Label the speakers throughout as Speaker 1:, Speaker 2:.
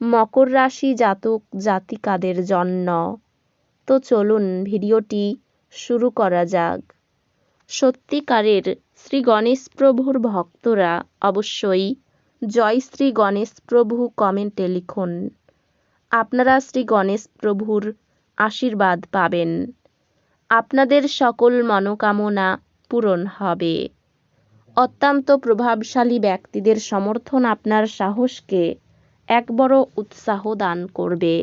Speaker 1: মকর রাশি জাতক জাতিকাদের জন্য। তো চলুন ভিডিওটি শুরু করা যাক। সত্যিকারের শ্রী গণেশ প্রভুর ভক্তরা অবশ্যই জয় শ্রী গণেশ প্রভু কমেন্টে লিখুন। আপনারা শ্রী গণেশ প্রভুর আশীর্বাদ পাবেন। আপনাদের সকল মনোকামনা পূরণ হবে। অত্যন্ত প্রভাবশালী ব্যক্তিদের সমর্থন আপনার সাহসকে এক বড় উৎসাহ দান করবে।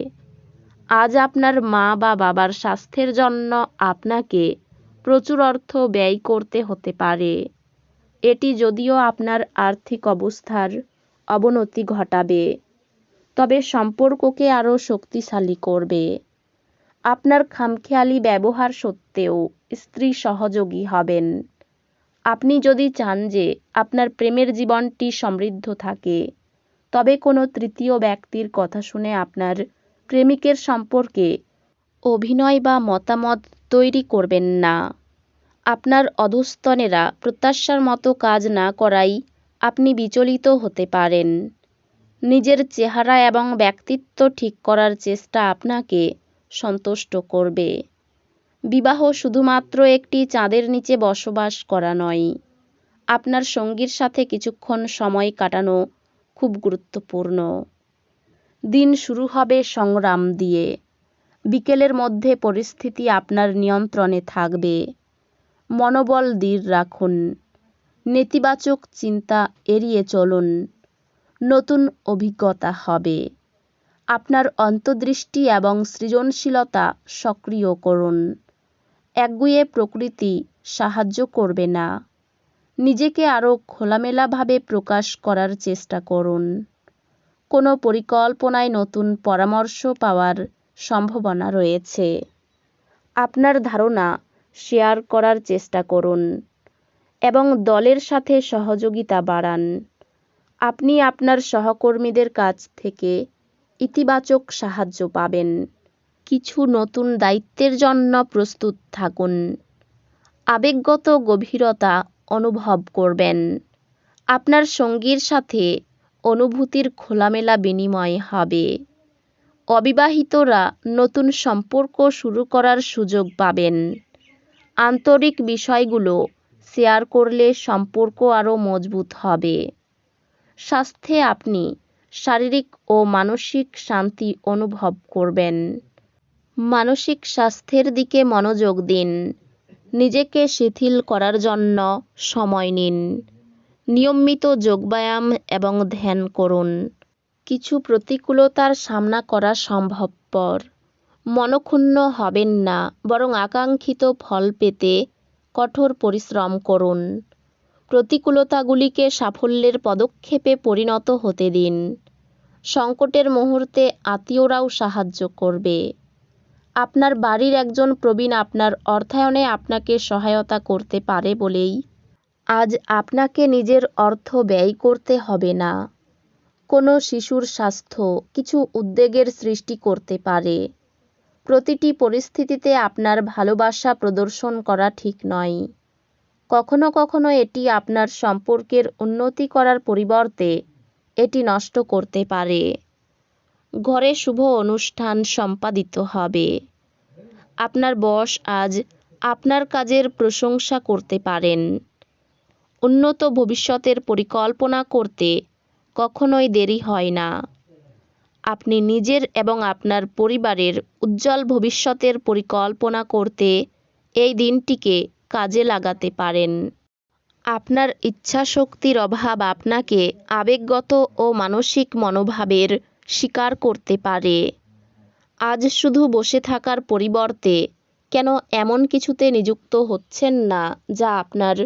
Speaker 1: আজ আপনার মা বা বাবার স্বাস্থ্যের জন্য আপনাকে প্রচুর অর্থ ব্যয় করতে হতে পারে। এটি যদিও আপনার আর্থিক অবস্থার অবনতি ঘটাবে, তবে সম্পর্ককে আরও শক্তিশালী করবে। আপনার খামখেয়ালি ব্যবহার সত্ত্বেও স্ত্রী সহযোগী হবেন। আপনি যদি চান যে আপনার প্রেমের জীবনটি সমৃদ্ধ থাকে তবে কোনো তৃতীয় ব্যক্তির কথা শুনে আপনার প্রেমিকের সম্পর্কে অভিনয় বা মতামত তৈরি করবেন না। আপনার অধস্তনেরা প্রত্যাশার মতো কাজ না করাই আপনি বিচলিত হতে পারেন। নিজের চেহারা এবং ব্যক্তিত্ব ঠিক করার চেষ্টা আপনাকে সন্তুষ্ট করবে। বিবাহ শুধুমাত্র একটি চাঁদের নিচে বসবাস করা নয়। আপনার সঙ্গীর সাথে কিছুক্ষণ সময় কাটানো খুব গুরুত্বপূর্ণ। দিন শুরু হবে সংগ্রাম দিয়ে। বিকেলের মধ্যে পরিস্থিতি আপনার নিয়ন্ত্রণে থাকবে। মনোবল দৃঢ় রাখুন। নেতিবাচক চিন্তা এড়িয়ে চলুন। নতুন অভিজ্ঞতা হবে। আপনার অন্তর্দৃষ্টি এবং সৃজনশীলতা সক্রিয় করুন। একগুয়ে প্রকৃতি সাহায্য করবে না। নিজেকে আরও খোলামেলাভাবে প্রকাশ করার চেষ্টা করুন। কোনো পরিকল্পনায় নতুন পরামর্শ পাওয়ার সম্ভাবনা রয়েছে। আপনার ধারণা শেয়ার করার চেষ্টা করুন এবং দলের সাথে সহযোগিতা বাড়ান। আপনি আপনার সহকর্মীদের কাছ থেকে ইতিবাচক সাহায্য পাবেন। কিছু নতুন দায়িত্বের জন্য প্রস্তুত থাকুন। আবেগগত গভীরতা অনুভব করবেন। আপনার সঙ্গীর সাথে অনুভূতির খোলামেলা বিনিময় হবে। অবিবাহিতরা নতুন সম্পর্ক শুরু করার সুযোগ পাবেন। আন্তরিক বিষয়গুলো শেয়ার করলে সম্পর্ক আরও মজবুত হবে। স্বাস্থ্যে আপনি শারীরিক ও মানসিক শান্তি অনুভব করবেন। মানসিক স্বাস্থ্যের দিকে মনোযোগ দিন। নিজেকে শিথিল করার জন্য সময় নিন। নিয়মিত যোগব্যায়াম এবং ধ্যান করুন। কিছু প্রতিকূলতার সামনা করা সম্ভবপর। মনক্ষুণ্ণ হবেন না, বরং আকাঙ্ক্ষিত ফল পেতে কঠোর পরিশ্রম করুন। প্রতিকূলতাগুলিকে সাফল্যের পদক্ষেপে পরিণত হতে দিন। সংকটের মুহূর্তে আত্মীয়রাও সাহায্য করবে। আপনার বাড়ির একজন প্রবীণ আপনার অর্থায়নে আপনাকে সহায়তা করতে পারে বলেই আজ আপনাকে নিজের অর্থ ব্যয় করতে হবে না। কোনো শিশুর স্বাস্থ্য কিছু উদ্বেগের সৃষ্টি করতে পারে। প্রতিটি পরিস্থিতিতে আপনার ভালোবাসা প্রদর্শন করা ঠিক নয়। কখনো কখনো এটি আপনার সম্পর্কের উন্নতি করার পরিবর্তে এটি নষ্ট করতে পারে। ঘরে শুভ অনুষ্ঠান সম্পাদিত হবে। আপনার বস আজ আপনার কাজের প্রশংসা করতে পারেন। উন্নত ভবিষ্যতের পরিকল্পনা করতে কখনোই দেরি হয় না। আপনি নিজের এবং আপনার পরিবারের উজ্জ্বল ভবিষ্যতের পরিকল্পনা করতে এই দিনটিকে কাজে লাগাতে পারেন। আপনার ইচ্ছাশক্তির অভাব আপনাকে আবেগগত ও মানসিক মনোভাবের শিকার করতে পারে। আজ শুধু বসে থাকার পরিবর্তে কেন এমন কিছুতে নিযুক্ত হচ্ছেন না যা আপনার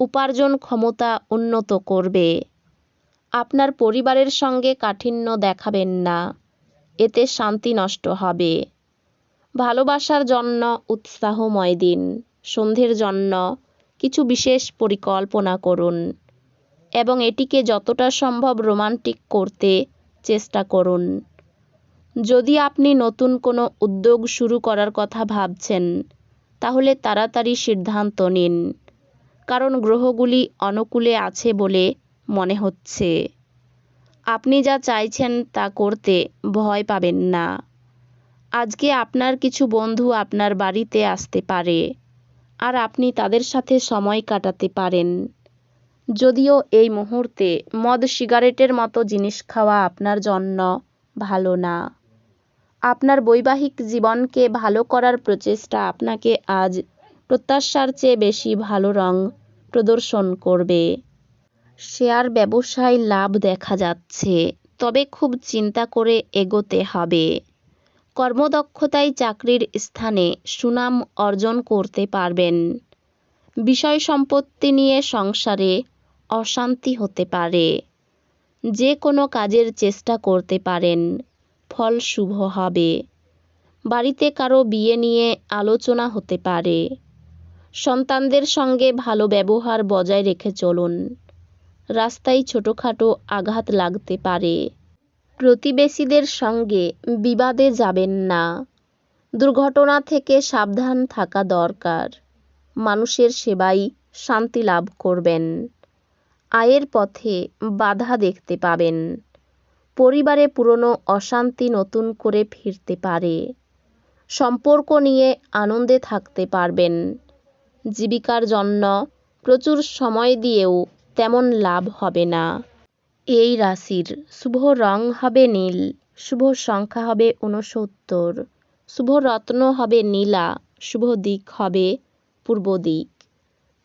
Speaker 1: উপার্জন ক্ষমতা উন্নত করবে? আপনার পরিবারের সঙ্গে কাঠিন্য দেখাবেন না, এতে শান্তি নষ্ট হবে। ভালোবাসার জন্য উৎসাহময় দিন, সন্ধ্যের জন্য কিছু বিশেষ পরিকল্পনা করুন এবং এটিকে যতটা সম্ভব রোমান্টিক করতে চেষ্টা করুন। যদি আপনি নতুন কোনো উদ্যোগ শুরু করার কথা ভাবছেন, তাহলে তাড়াতাড়ি সিদ্ধান্ত নিন। কারণ গ্রহগুলি অনুকূলে আছে বলে মনে হচ্ছে। আপনি যা চাইছেন তা করতে ভয় পাবেন না। আজকে আপনার কিছু বন্ধু আপনার বাড়িতে আসতে পারে, আর আপনি তাদের সাথে সময় কাটাতে পারেন। যদিও এই মুহূর্তে মদ সিগারেটের মতো জিনিস খাওয়া আপনার জন্য ভালো না। আপনার বৈবাহিক জীবনকে ভালো করার প্রচেষ্টা আপনাকে আজ প্রত্যাশার চেয়ে বেশি ভালো রং প্রদর্শন করবে। শেয়ার ব্যবসায় লাভ দেখা যাচ্ছে, তবে খুব চিন্তা করে এগোতে হবে। কর্মদক্ষতায় চাকরির স্থানে সুনাম অর্জন করতে পারবেন। বিষয় সম্পত্তি নিয়ে সংসারে অশান্তি হতে পারে। যে কোনো কাজের চেষ্টা করতে পারেন। ফল শুভ হবে। বাড়িতে কারও বিয়ে নিয়ে আলোচনা হতে পারে। সন্তানদের সঙ্গে ভালো ব্যবহার বজায় রেখে চলুন। রাস্তায় ছোটোখাটো আঘাত লাগতে পারে। প্রতিবেশীদের সঙ্গে বিবাদে যাবেন না। দুর্ঘটনা থেকে সাবধান থাকা দরকার। মানুষের সেবাই শান্তি লাভ করবেন। আয়ের পথে বাধা দেখতে পাবেন। পরিবারে পুরনো অশান্তি নতুন করে ফিরতে পারে। সম্পর্ক নিয়ে আনন্দে থাকতে পারবেন। জীবিকার জন্য প্রচুর সময় দিয়েও তেমন লাভ হবে না। এই রাশির শুভ রং হবে নীল, শুভ সংখ্যা হবে ঊনসত্তর, শুভ রত্ন হবে নীলা, শুভ দিক হবে পূর্ব দিক।